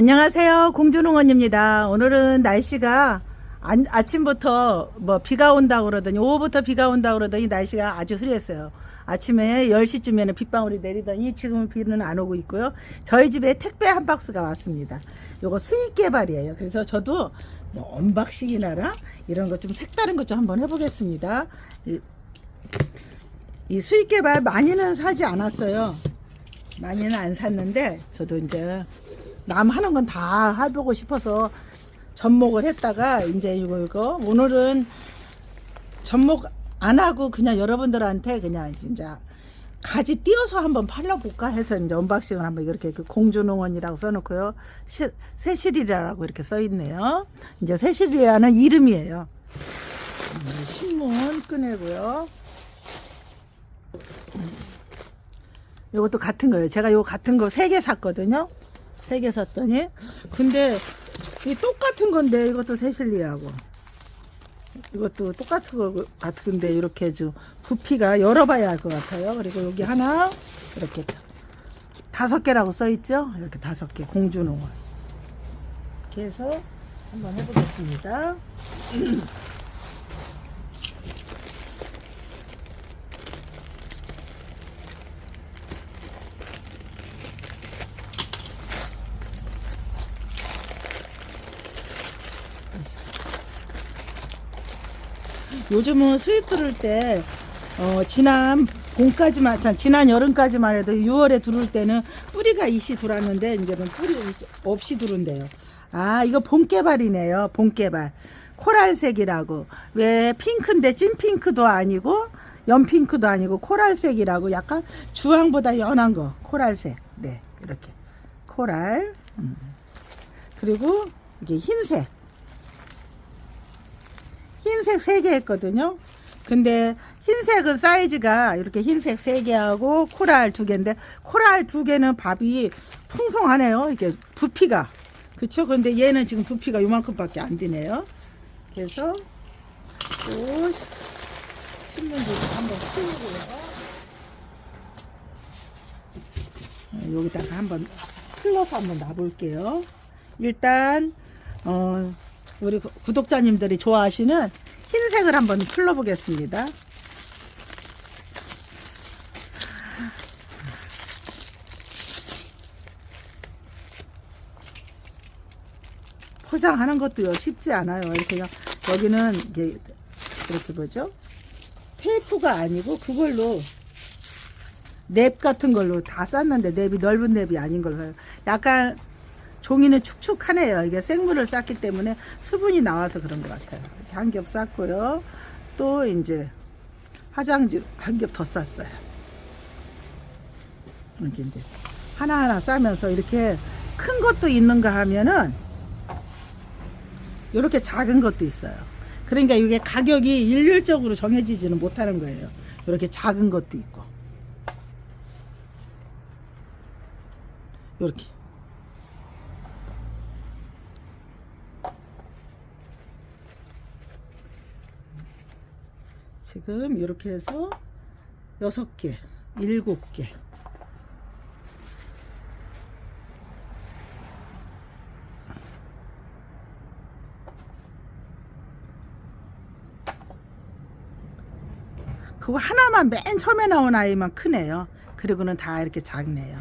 안녕하세요. 공주농원입니다. 오늘은 날씨가 안- 아침부터 뭐 비가 온다고 그러더니 오후부터 비가 온다고 그러더니 날씨가 아주 흐렸어요. 아침에 10시쯤에는 빗방울이 내리더니 지금은 비는 안 오고 있고요. 저희 집에 택배 한 박스가 왔습니다. 요거 수익 개발이에요. 그래서 저도 뭐 언박싱이나라 이런 거좀 색다른 것 좀 한번 해보겠습니다. 이, 이 수익 개발 많이는 사지 않았어요. 많이는 안 샀는데 저도 이제 남 하는 건 다 해보고 싶어서 접목을 했다가 이제 이거 이거. 오늘은 접목 안 하고 그냥 여러분들한테 그냥 이제 가지 띄어서 한번 팔러볼까 해서 이제 언박싱을 한번 이렇게 그 공주농원이라고 써놓고요. 시- 새실이라고 이렇게 써있네요. 이제 새실이라는 이름이에요. 음, 신문 꺼내고요. 이것도 같은 거예요. 제가 이거 같은 거 세 개 샀거든요. 세 개 샀더니 근데 이 똑같은 건데 이것도 세실리하고 이것도 똑같은 거 같은데 이렇게 좀 부피가 열어봐야 할 것 같아요. 그리고 여기 하나 이렇게 다섯 개라고 써 있죠. 이렇게 다섯 개 공주농원 이렇게 해서 한번 해보겠습니다. 요즘은 수입 들을 때 어, 지난 봄까지만 참, 지난 여름까지만 해도 6월에 들어올 때는 뿌리가 이시 들어왔는데 이제는 뿌리 없이 들어온대요. 아 이거 봄개발이네요. 봄개발 코랄색이라고 왜 핑크인데 찐 핑크도 아니고 연핑크도 아니고 코랄색이라고 약간 주황보다 연한 거 코랄색 네 이렇게 코랄 음. 그리고 이게 흰색 흰색 3개 했거든요. 근데 흰색은 사이즈가 이렇게 흰색 3개하고 코랄 2개인데 코랄 2개는 밥이 풍성하네요. 이게 부피가. 그쵸? 근데 얘는 지금 부피가 요만큼밖에 안 되네요. 그래서 또 신문지도 한번 풀고요. 여기다가 한번 풀러서 한번 놔볼게요. 일단 어 우리 구- 구독자님들이 좋아하시는 흰색을 한번 풀러보겠습니다. 포장하는 것도요 쉽지 않아요. 그냥 여기는 이렇게 뭐죠? 테이프가 아니고 그걸로 랩 같은 걸로 다 쌌는데 랩이 넓은 랩이 아닌 걸로 약간 종이는 축축하네요. 이게 생물을 쌌기 때문에 수분이 나와서 그런 것 같아요. 이렇게 한겹 쌌고요. 또 이제 화장지 한 겹 더 쌌어요. 이렇게 이제 하나하나 싸면서 이렇게 큰 것도 있는가 하면은 이렇게 작은 것도 있어요. 그러니까 이게 가격이 일률적으로 정해지지는 못하는 거예요. 이렇게 작은 것도 있고. 이렇게. 지금 이렇게 해서 여섯 개, 일곱 개. 그거 하나만 맨 처음에 나온 아이만 크네요. 그리고는 다 이렇게 작네요.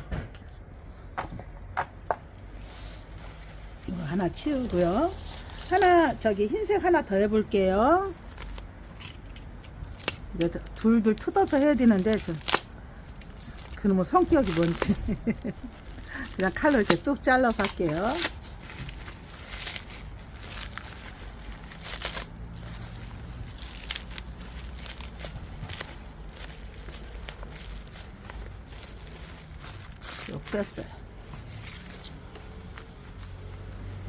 이거 하나 치우고요. 하나 저기 흰색 하나 더 해볼게요. 이제 둘둘 뜯어서 해야 되는데 저 그놈의 성격이 뭔지 그냥 칼로 이렇게 뚝 잘라서 할게요. 요 뺐어요.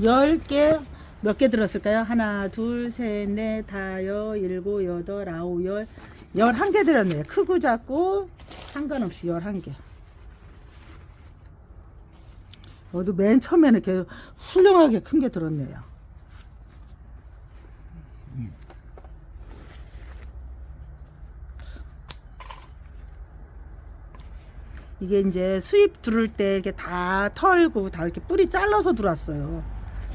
10개 몇 개 들었을까요? 하나, 둘, 셋, 넷, 다여, 일곱, 여덟, 아홉, 열, 열한 개 들었네요. 크고 작고 상관없이 열한 개. 어도 맨 처음에는 이렇게 훌륭하게 큰 게 들었네요. 이게 이제 수입 들을 때 이렇게 다 털고 다 이렇게 뿌리 잘라서 들어왔어요.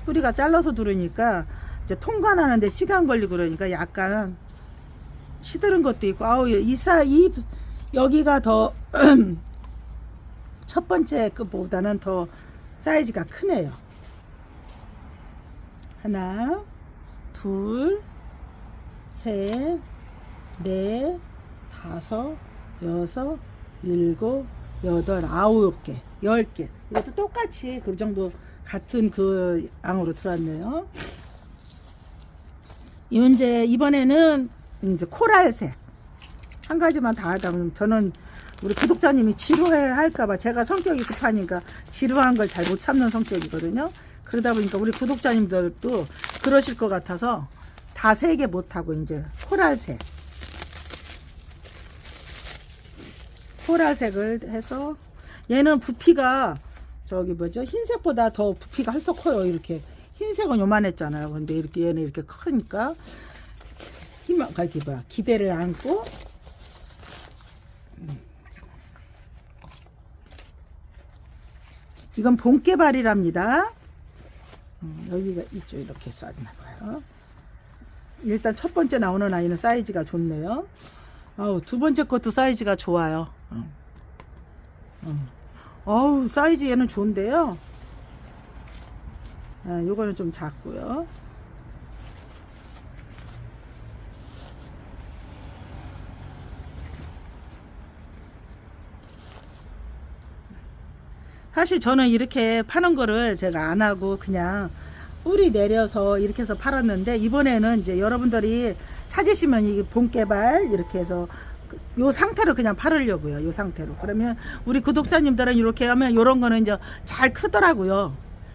뿌리가 잘라서 들으니까 이제 통관하는데 시간 걸리고 그러니까 약간 시드른 것도 있고 아우 이사 이 여기가 더 첫 번째 것보다는 더 사이즈가 크네요. 하나, 둘, 셋, 넷, 다섯, 여섯, 일곱, 여덟, 아홉 개, 열 개. 이것도 똑같이 그 정도 같은 그 양으로 들어왔네요. 이제 이번에는 이제 코랄색 한 가지만 다 하다 보면 저는 우리 구독자님이 지루해 할까봐 제가 성격이 급하니까 지루한 걸 잘 못 참는 성격이거든요. 그러다 보니까 우리 구독자님들도 그러실 것 같아서 다 세 개 못하고 이제 코랄색 코랄색을 해서 얘는 부피가 저기 뭐죠? 흰색보다 더 부피가 헐썩 커요 이렇게. 흰색은 요만했잖아요. 근데 이렇게 얘는 이렇게 크니까 희망 이렇게 뭐야 기대를 안고. 음. 이건 본개발이랍니다. 음, 여기가 이쪽 이렇게 쌌나 봐요. 일단 첫 번째 나오는 아이는 사이즈가 좋네요. 아우 두 번째 것도 사이즈가 좋아요. 음. 음. 어우 사이즈 얘는 좋은데요. 아, 요거는 좀 작고요 사실 저는 이렇게 파는 거를 제가 안 하고 그냥 뿌리 내려서 이렇게 해서 팔았는데 이번에는 이제 여러분들이 찾으시면 이 본개발 이렇게 해서 그- 요 상태로 그냥 팔으려고요. 요 상태로. 그러면 우리 구독자님들은 이렇게 하면 요런 거는 이제 잘 크더라고요.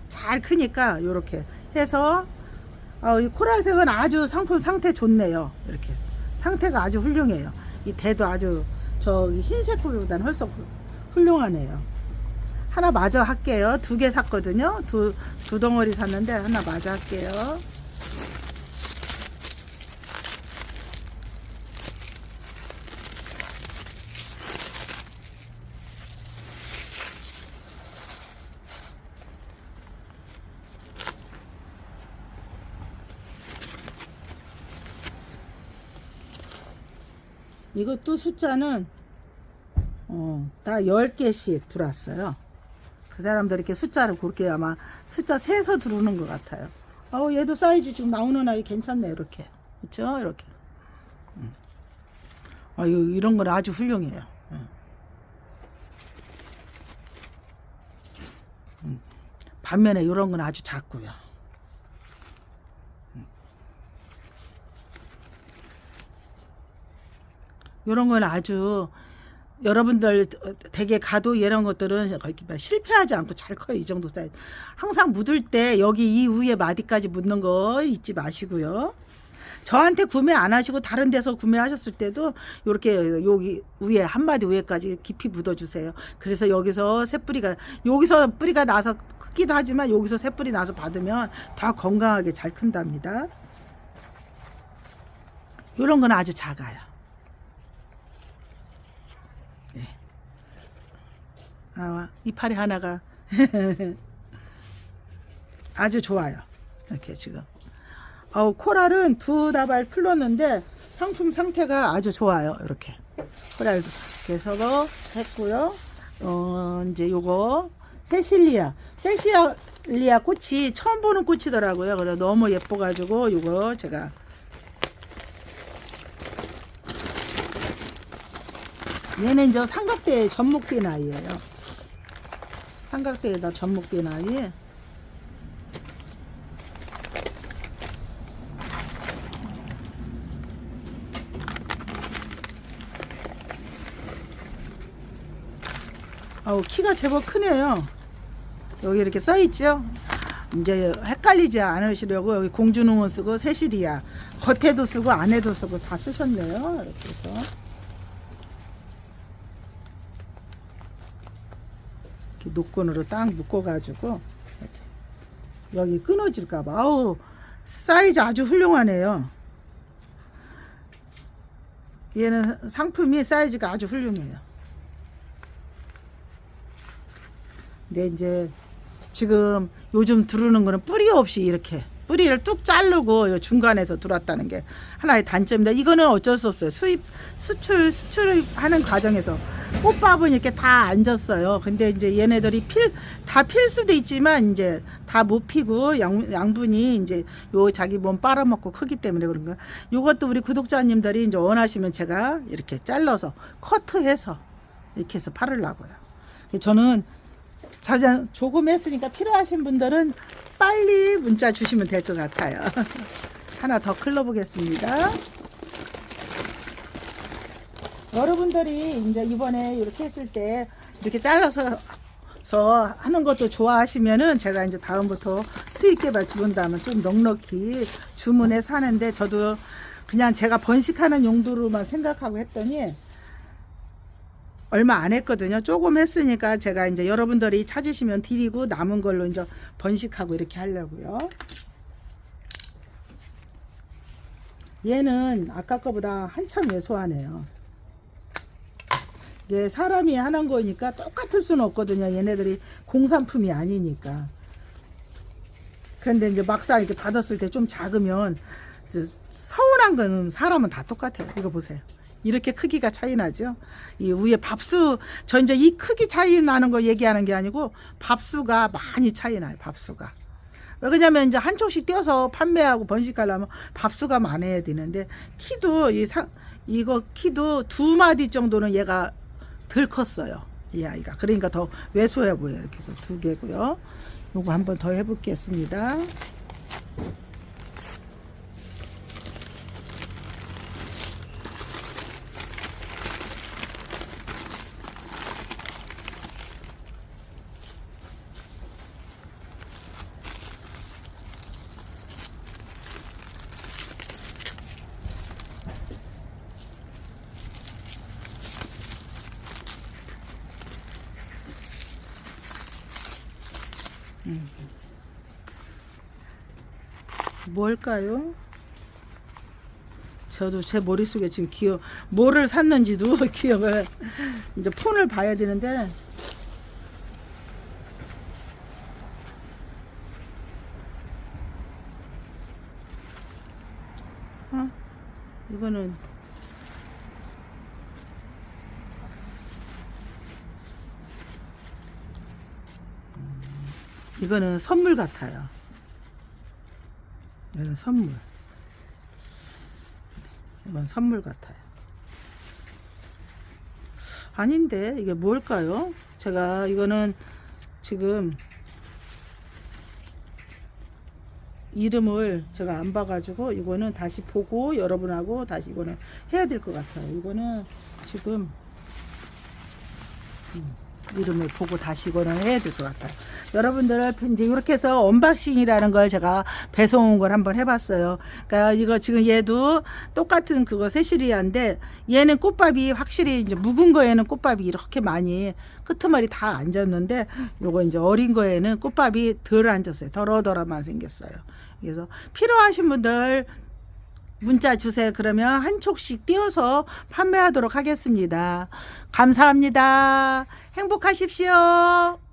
잘 크니까 요렇게 해서 어, 이 코랄색은 아주 상품 상태 좋네요. 이렇게 상태가 아주 훌륭해요. 이 대도 아주 저 흰색보다는 훌- 훌륭하네요. 하나 마저 할게요. 두 개 샀거든요. 두, 두 덩어리 샀는데 하나 마저 할게요. 이것도 숫자는 어, 다 10개씩 들어왔어요. 그 사람들 이렇게 숫자를 그렇게 아마 숫자 세서 들어오는 것 같아요. 어, 얘도 사이즈 지금 나오는 아이 괜찮네, 이렇게. 그쵸? 이렇게. 음. 아, 유 이런 건 아주 훌륭해요. 음. 음. 반면에 이런 건 아주 작고요. 이런 건 아주 여러분들 되게 가도 이런 것들은 실패하지 않고 잘 커요. 이 정도 사이즈. 항상 묻을 때 여기 이 위에 마디까지 묻는 거 잊지 마시고요. 저한테 구매 안 하시고 다른 데서 구매하셨을 때도 이렇게 여기 위에 한 마디 위에까지 깊이 묻어 주세요. 그래서 여기서 새뿌리가 여기서 뿌리가 나서 크기도 하지만 여기서 새뿌리 나서 받으면 더 건강하게 잘 큰답니다. 이런 건 아주 작아요. 아, 이파리 하나가 아주 좋아요. 이렇게 지금. 어, 코랄은 두 다발 풀렀는데 상품 상태가 아주 좋아요. 이렇게. 코랄도. 뭐 했고요. 어, 이제 요거 세실리아. 세실리아 꽃이 처음 보는 꽃이더라고요. 그래 너무 예뻐 가지고 요거 제가 얘는 저 삼각대 접목된 아이예요. 삼각대에다 접목된 아이. 아우 키가 제법 크네요. 여기 이렇게 써 있죠. 이제 헷갈리지 않으시려고 여기 공주농은 쓰고 세실이야. 겉에도 쓰고 안에도 쓰고 다 쓰셨네요. 이렇게 해서. 이렇게 노건으로 딱 묶어가지고 이렇게. 여기 끊어질까봐 아우 사이즈 아주 훌륭하네요. 얘는 상품이 사이즈가 아주 훌륭해요. 근데 이제 지금 요즘 두르는 거는 뿌리 없이 이렇게 뿌리를 뚝 자르고 요 중간에서 들어왔다는 게 하나의 단점입니다. 이거는 어쩔 수 없어요. 수입 수출 수출을 하는 과정에서 꽃밥은 이렇게 다 앉았어요. 근데 이제 얘네들이 필 다 필 수도 있지만 이제 다 못 피고 양, 양분이 이제 요 자기 몸 빨아먹고 크기 때문에 그런 거예요. 요것도 우리 구독자님들이 이제 원하시면 제가 이렇게 잘라서 커트해서 이렇게 해서 팔으려고요. 저는 자자 조금 했으니까 필요하신 분들은 빨리 문자 주시면 될 것 같아요. 하나 더 클러 보겠습니다. 여러분들이 이제 이번에 이렇게 했을 때 이렇게 잘라서 서 하는 것도 좋아하시면은 제가 이제 다음부터 수익 개발 주문다면 좀 넉넉히 주문해서 하는데 저도 그냥 제가 번식하는 용도로만 생각하고 했더니 얼마 안 했거든요. 조금 했으니까 제가 이제 여러분들이 찾으시면 드리고 남은 걸로 이제 번식하고 이렇게 하려고요. 얘는 아까 거보다 한참 왜소하네요. 이게 사람이 하는 거니까 똑같을 수는 없거든요. 얘네들이 공산품이 아니니까. 그런데 이제 막상 이렇게 받았을 때 좀 작으면 서운한 거는 사람은 다 똑같아요. 이거 보세요. 이렇게 크기가 차이 나죠. 이 위에 밥수 저 이제 이 크기 차이 나는 거 얘기하는 게 아니고 밥수가 많이 차이 나요. 밥수가. 왜냐면 이제 한 쪽씩 떼어서 판매하고 번식하려면 밥수가 많아야 되는데 키도 이 사, 이거 키도 두 마디 정도는 얘가 덜 컸어요. 이 아이가. 그러니까 더 왜소해 보여요. 이렇게 해서 두 개고요. 요거 한번 더 해보겠습니다. 뭘까요? 저도 제 머릿속에 지금 기억, 뭐를 샀는지도 기억을, 이제 폰을 봐야 되는데, 어? 이거는, 이거는 선물 같아요. 이건 선물. 이건 선물 같아요. 아닌데 이게 뭘까요? 제가 이거는 지금 이름을 제가 안 봐가지고 이거는 다시 보고 여러분하고 다시 이거는 해야 될 것 같아요. 이거는 지금 음, 이름을 보고 다시 이거는 해야 될 것 같아요. 여러분들 이제 이렇게 해서 언박싱이라는 걸 제가 배송 온걸 한번 해봤어요. 그러니까 이거 지금 얘도 똑같은 그거 세시리아인데 얘는 꽃밥이 확실히 이제 묵은 거에는 꽃밥이 이렇게 많이 끄트머리 다 앉았는데 요거 이제 어린 거에는 꽃밥이 덜 앉았어요. 덜어덜어만 생겼어요. 그래서 필요하신 분들 문자 주세요. 그러면 한 촉씩 띄어서 판매하도록 하겠습니다. 감사합니다. 행복하십시오.